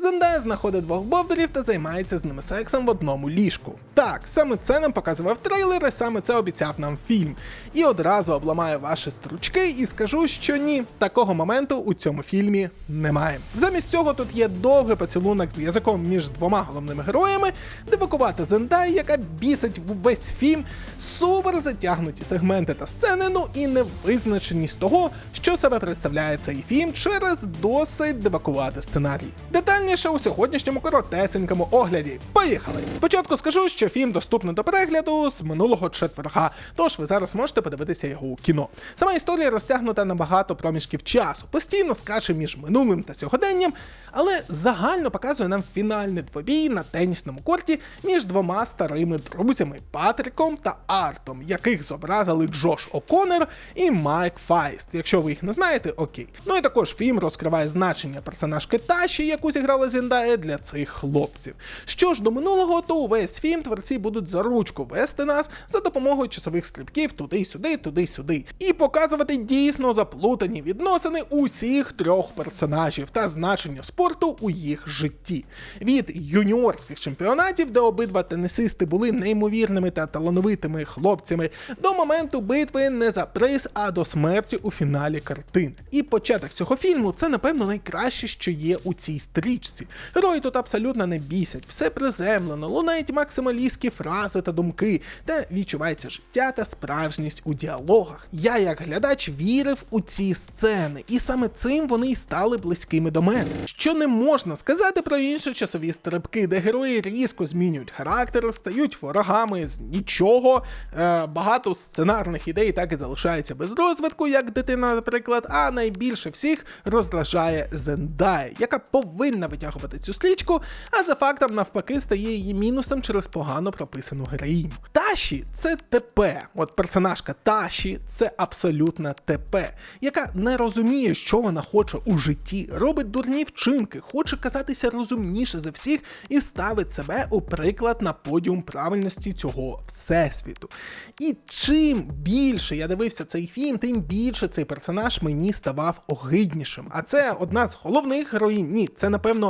Зендая знаходить двох бовдерів та займається з ними сексом в одному ліжку. Так, саме це нам показував трейлер, і саме це обіцяв нам фільм. І одразу обламаю ваші стручки і скажу, що ні, такого моменту у цьому фільмі немає. Замість цього тут є довгий поцілунок з язиком між двома головними героями, дивакувата Зендай, яка бісить весь фільм, супер затягнуті сегменти та сцени, ну і невизначеність того, що себе представляє цей фільм через досить дебакувати сценарій. Детальніше у сьогоднішньому коротесенькому огляді. Поїхали! Спочатку скажу, що фільм доступний до перегляду з минулого четверга, тож ви зараз можете подивитися його у кіно. Сама історія розтягнута на багато проміжків часу, постійно скаче між минулим та сьогоденням, але загально показує нам фінальний двобій на тенісному корті між двома старими друзями Патріком та Артом, яких зобразили Джош О'Коннор і Майк Файст. Якщо ви їх не знаєте, окей. Ну і також фільм розкриває значення персонажки Таші, яку зіграла Зіндая для цих хлопців. Що ж до минулого, то увесь фільм творці будуть за ручку вести нас за допомогою часових стрибків туди-сюди, туди-сюди, і показувати дійсно заплутані відносини усіх трьох персонажів та значення спорту у їх житті. Від юніорських чемпіонатів, де обидва тенісисти були неймовірними та талановитими хлопцями, до моменту битви не за приз, а до смерті у фіналі картини. І початок цього фільму це, напевно, найкраще, що є у цій стрічці. Герої тут абсолютно не бісять, все приземлено, лунають максималістські фрази та думки, та відчувається життя та справжність у діалогах. Я, як глядач, вірив у ці сцени, і саме цим вони й стали близькими до мене. Що не можна сказати про інші часові стрибки, де герої різко змінюють характер, стають ворогами з нічого. Е, багато сценарних ідей так і залишаються без розвитку, як дитина, наприклад. А найбільше всіх роздражає Зендай, яка повинна витягувати цю стрічку, а за фактом навпаки стає її мінусом через погано прописану героїню. Таші це ТП. От персонажка Таші це абсолютна ТП, яка не розуміє, що вона хоче у житті, робить дурні вчинки, хоче казатися розумніше за всіх і ставить себе у приклад на подіум правильності цього всесвіту. І чим більше я дивився цей фільм, тим більше цей персонаж мені ставав огиднішим. А це одна з головних героїнь. Ні, це напевно.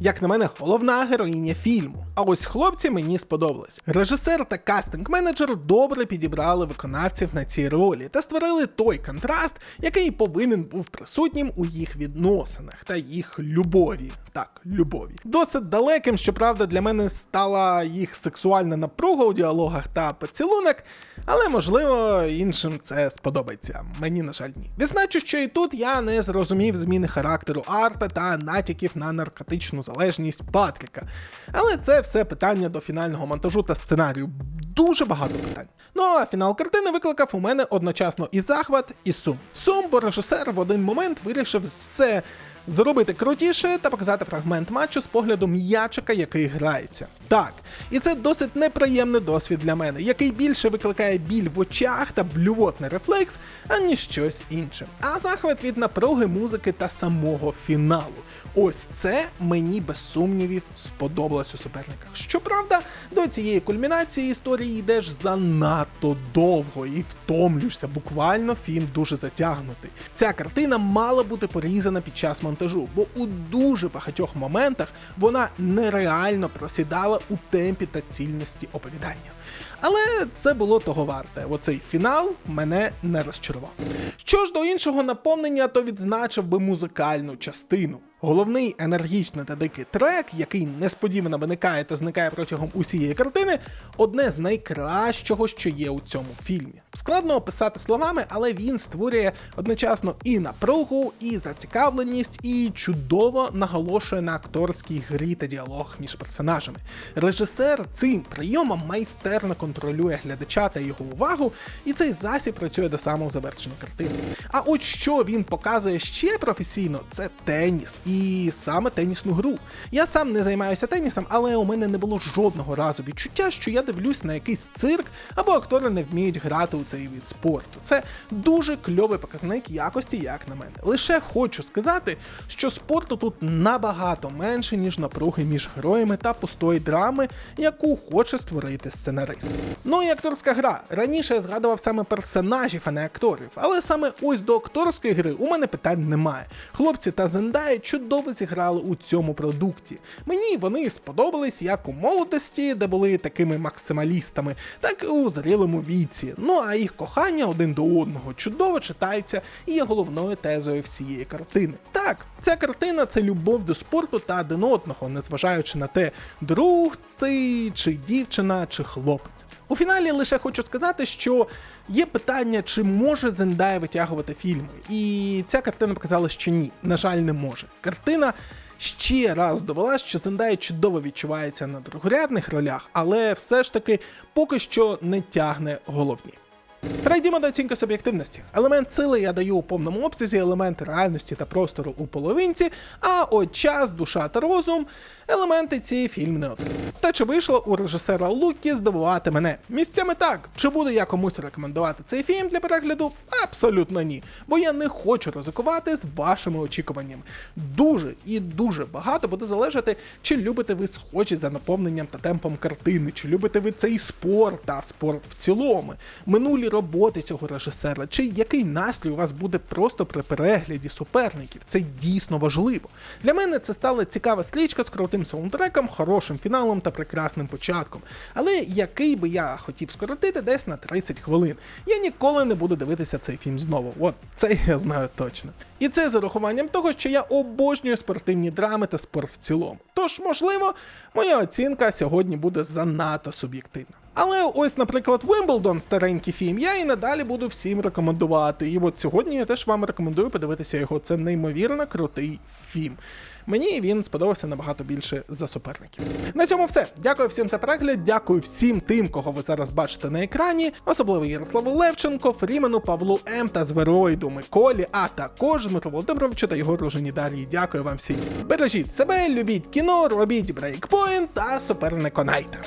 Як на мене, головна героїня фільму. А ось хлопці мені сподобались. Режисер та кастинг-менеджер добре підібрали виконавців на цій ролі та створили той контраст, який повинен був присутнім у їх відносинах та їх любові. Так, любові. Досить далеким, щоправда, для мене стала їх сексуальна напруга у діалогах та поцілунок, але можливо іншим це сподобається. Мені, на жаль, ні. Відзначу, що і тут я не зрозумів зміни характеру арта та натяків на наркотичну залежність Патріка. Але це все питання до фінального монтажу та сценарію. Дуже багато питань. Ну а фінал картини викликав у мене одночасно і захват, і сум. Сум, бо режисер в один момент вирішив все зробити крутіше та показати фрагмент матчу з погляду м'ячика, який грається. Так, і це досить неприємний досвід для мене, який більше викликає біль в очах та блювотний рефлекс, аніж щось інше. А захват від напруги музики та самого фіналу. Ось це мені без сумнівів сподобалось у суперниках. Щоправда, до цієї кульмінації історії йдеш занадто довго і втомлюєшся. Буквально фільм дуже затягнутий. Ця картина мала бути порізана під час монтажу, бо у дуже багатьох моментах вона нереально просідала у темпі та цільності оповідання. Але це було того варте. Оцей фінал мене не розчарував. Що ж до іншого наповнення, то відзначив би музикальну частину. Головний енергічний та дикий трек, який несподівано виникає та зникає протягом усієї картини, одне з найкращого, що є у цьому фільмі. Складно описати словами, але він створює одночасно і напругу, і зацікавленість, і чудово наголошує на акторській грі та діалогах між персонажами. Режисер цим прийомом майстерно контролює глядача та його увагу, і цей засіб працює до самого завершення картини. А от що він показує ще професійно, це теніс і саме тенісну гру. Я сам не займаюся тенісом, але у мене не було жодного разу відчуття, що я дивлюсь на якийсь цирк або актори не вміють грати у цей від спорту. Це дуже кльовий показник якості, як на мене. Лише хочу сказати, що спорту тут набагато менше, ніж напруги між героями та пустої драми, яку хоче створити сценарист. Ну і акторська гра. Раніше я згадував саме персонажів, а не акторів, але саме ось до акторської гри у мене питань немає. Хлопці та чудово чудово зіграли у цьому продукті. Мені вони сподобались як у молодості, де були такими максималістами, так і у зрілому віці. Ну а їх кохання один до одного чудово читається і є головною тезою всієї картини. Так, ця картина це любов до спорту та один одного, незважаючи на те, друг ти, чи дівчина, чи хлопець. У фіналі лише хочу сказати, що є питання, чи може Зендая витягувати фільми. І ця картина показала, що ні. На жаль, не може. Картина ще раз довела, що Зендая чудово відчувається на другорядних ролях, але все ж таки поки що не тягне головні. Перейдімо до оцінки суб'єктивності. Елемент сили я даю у повному обсязі, елемент реальності та простору у половинці, а от час, душа та розум елементи ці фільм не отримав. Та чи вийшло у режисера Лукі здивувати мене? Місцями так. Чи буду я комусь рекомендувати цей фільм для перегляду? Абсолютно ні. Бо я не хочу ризикувати з вашими очікуваннями. Дуже і дуже багато буде залежати, чи любите ви схожі за наповненням та темпом картини, чи любите ви цей спорт та спорт в цілому, минулі роботи цього режисера, чи який настрій у вас буде просто при перегляді суперників. Це дійсно важливо. Для мене це стала цікава стрічка з крутим саундтреком, хорошим фіналом та прекрасним початком. Але який би я хотів скоротити десь на 30 хвилин. Я ніколи не буду дивитися цей фільм знову. От це я знаю точно. І це з урахуванням того, що я обожнюю спортивні драми та спорт в цілому. Тож, можливо, моя оцінка сьогодні буде занадто суб'єктивна. Але ось, наприклад, Вимблдон, старенький фільм, я і надалі буду всім рекомендувати. І от сьогодні я теж вам рекомендую подивитися його. Це неймовірно крутий фільм. Мені він сподобався набагато більше за суперників. На цьому все. Дякую всім за перегляд. Дякую всім тим, кого ви зараз бачите на екрані, особливо Ярославу Левченко, Фрімену, Павлу М та Звероїду Миколі, а також Дмитру Володимировичу та його дружині Дар'ї. Дякую вам всім. Бережіть себе, любіть кіно, робіть брейкпоінт та суперниконайте.